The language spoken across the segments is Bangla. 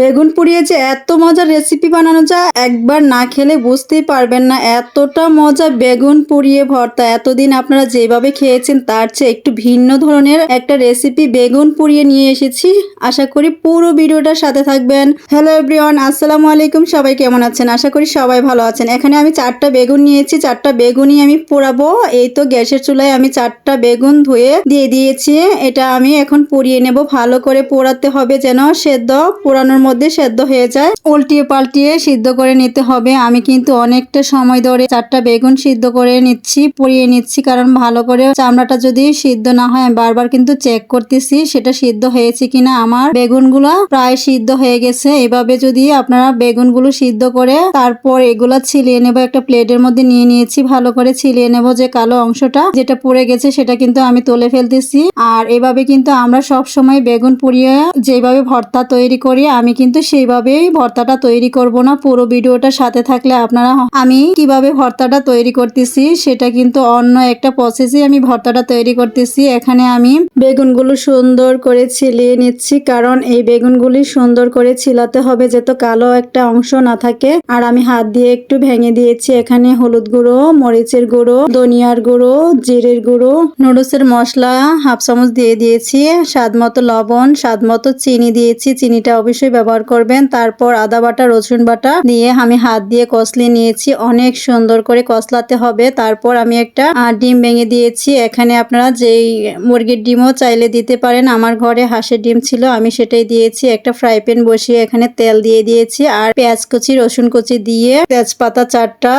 বেগুন পুড়িয়ে যে এত মজার রেসিপি বানানো যায়, একবার না খেলে বুঝতেই পারবেন না এতটা মজা বেগুন পুড়িয়ে ভর্তা। এতদিন আপনারা যেভাবে খেয়েছেন, তার চেয়ে একটু ভিন্ন ধরনের একটা রেসিপি বেগুন পুড়িয়ে নিয়ে এসেছি। আশা করি পুরো ভিডিওটার সাথে থাকবেন। হ্যালো এভরিওয়ান আসসালামু আলাইকুম, সবাই কেমন আছেন? আশা করি সবাই ভালো আছেন। এখানে আমি চারটা বেগুন নিয়েছি, চারটা বেগুনই আমি পোড়াবো। এই তো গ্যাসের চুলায় আমি চারটা বেগুন ধুয়ে দিয়ে দিয়েছি। এটা আমি এখন পুড়িয়ে নেব। ভালো করে পোড়াতে হবে যেন সেদ্ধ পোড়ানোর মধ্যে সেদ্ধ হয়ে যায়। উল্টিয়ে পাল্টিয়ে সিদ্ধ করে নিতে হবে। আমি কিন্তু অনেকটা সময় ধরে চারটা বেগুন সিদ্ধ করে নিচ্ছি, পুড়িয়ে নিচ্ছি। কারণ ভালো করে চামড়াটা যদি সিদ্ধ না হয়, আমি বারবার কিন্তু চেক করতেছি সেটা সিদ্ধ হয়েছে কিনা। আমার বেগুনগুলো প্রায় সিদ্ধ হয়ে গেছে। এভাবে যদি আপনারা বেগুনগুলো সিদ্ধ করে তারপর এগুলো ছিলিয়ে নেব, একটা প্লেটের মধ্যে নিয়ে নিয়েছি, ভালো করে ছিলিয়ে নেব যে কালো অংশটা, যেটা পুড়ে গেছে সেটা কিন্তু আমি তুলে ফেলতেছি। আর এভাবে কিন্তু আমরা সব সময় বেগুন পুড়িয়ে যেভাবে ভর্তা তৈরি করি, আমি কিন্তু সেইভাবেই ভর্তাটা তৈরি করব না। পুরো ভিডিওটা সাথে থাকলে আপনারা আমি কীভাবে ভর্তাটা তৈরি করতেছি সেটা কিন্তু অন্য একটা প্রসেসে আমি ভর্তাটা তৈরি করতেছি। এখানে আমি বেগুনগুলো সুন্দর করে ছিলিয়ে নিচ্ছি, কারণ এই বেগুনগুলি সুন্দর করে ছিলাতে হবে যাতে কালো একটা অংশ না থাকে। আর আমি হাত দিয়ে একটু ভেঙে দিয়েছি, এখানে হলুদ গুঁড়ো, মরিচের গুঁড়ো, ধনিয়ার গুঁড়ো, জিরের গুঁড়ো, নুডলসের মশলা হাফ চামচ দিয়ে দিয়েছি স্বাদ মতো লবণ স্বাদ মতো চিনি দিয়েছি, চিনিটা অবশ্যই ব্যবহার করবেন। তারপর আদা বাটা, রসুন বাটা দিয়ে আমি হাত দিয়ে কষলে নিয়েছি। অনেক সুন্দর করে কষলাতে হবে। তারপর আমি একটা ডিম ভেঙে দিয়েছি। এখানে আপনারা যেই মুরগির ডিমও চাইলে দিতে পারেন। আমার ঘরে হাঁসের ডিম ছিল, আমি সেটাই দিয়েছি। একটা ফ্রাই প্যান বসিয়ে এখানে তেল দিয়ে দিয়েছি। আর পেঁয়াজ কুচি, রসুন কুচি দিয়ে তেজপাতা চারটা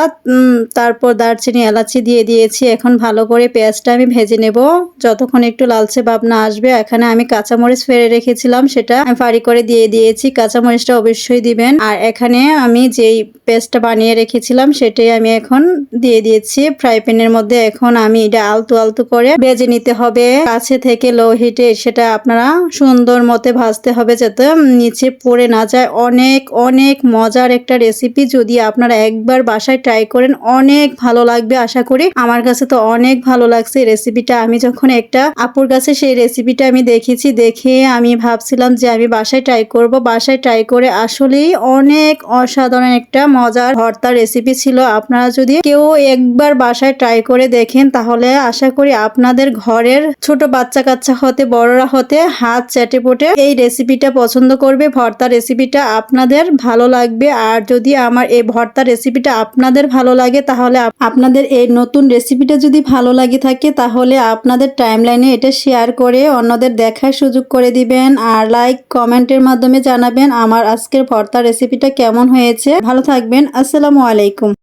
তারপর দারচিনি, এলাচি দিয়ে দিয়েছি। এখন ভালো করে পেঁয়াজটা আমি ভেজে নেব। যতক্ষণ একটু লালচে ভাব না আসবে, এখানে আমি কাঁচামরিচ ফেলে রেখেছিলাম, সেটা ফাড়ি করে দিয়ে দিয়েছি। কাঁচামরিচটা অবশ্যই দিবেন। আর এখানে আমি যেই পেস্টটা বানিয়ে রেখেছিলাম, সেটাই আমি এখন দিয়ে দিয়েছি। ফ্রাই প্যানের মধ্যে এখন আমি এটা আলতু আলতু করে ভেজে নিতে হবে। কাছে থেকে লো হিটে সেটা আপনারা সুন্দর মতে ভাজতে হবে যাতে নিচে পড়ে না যায়। অনেক অনেক মজার একটা রেসিপি যদি আপনারা একবার বাসায় ট্রাই করেন, অনেক ভালো লাগবে আশা করি। আমার কাছে তো অনেক ভালো লাগছে রেসিপিটা। আমি যখন একটা আপুর কাছে সেই রেসিপিটা আমি দেখেছি, দেখে আমি ভাবছিলাম যে আমি বাসায় ট্রাই করব। বাসায় ট্রাই করে আসলেই অনেক অসাধারণ একটা মজার ভর্তার রেসিপি ছিল। আপনারা যদি কেউ একবার বাসায় ট্রাই করে দেখেন, তাহলে আশা করি আপনাদের ঘরের ছোট বাচ্চা কাচ্চা হতে, বড়রা হতে হাত চেটে পোটে এই রেসিপিটা পছন্দ করবে। ভর্তা রেসিপিটা আপনাদের ভালো লাগবে। আর যদি আমার এই ভর্তা রেসিপিটা আপনাদের ভালো লাগে, তাহলে আপনাদের এই নতুন রেসিপিটা যদি ভালো লাগে থাকে, তাহলে আপনাদের টাইমলাইনে এটা শেয়ার করে অন্যদের দেখার সুযোগ করে দিবেন। আর লাইক কমেন্টের মাধ্যমে জানাবেন আমার আজকের ভর্তা রেসিপিটা কেমন হয়েছে। ভালো থাকবেন। আসসালামু আলাইকুম।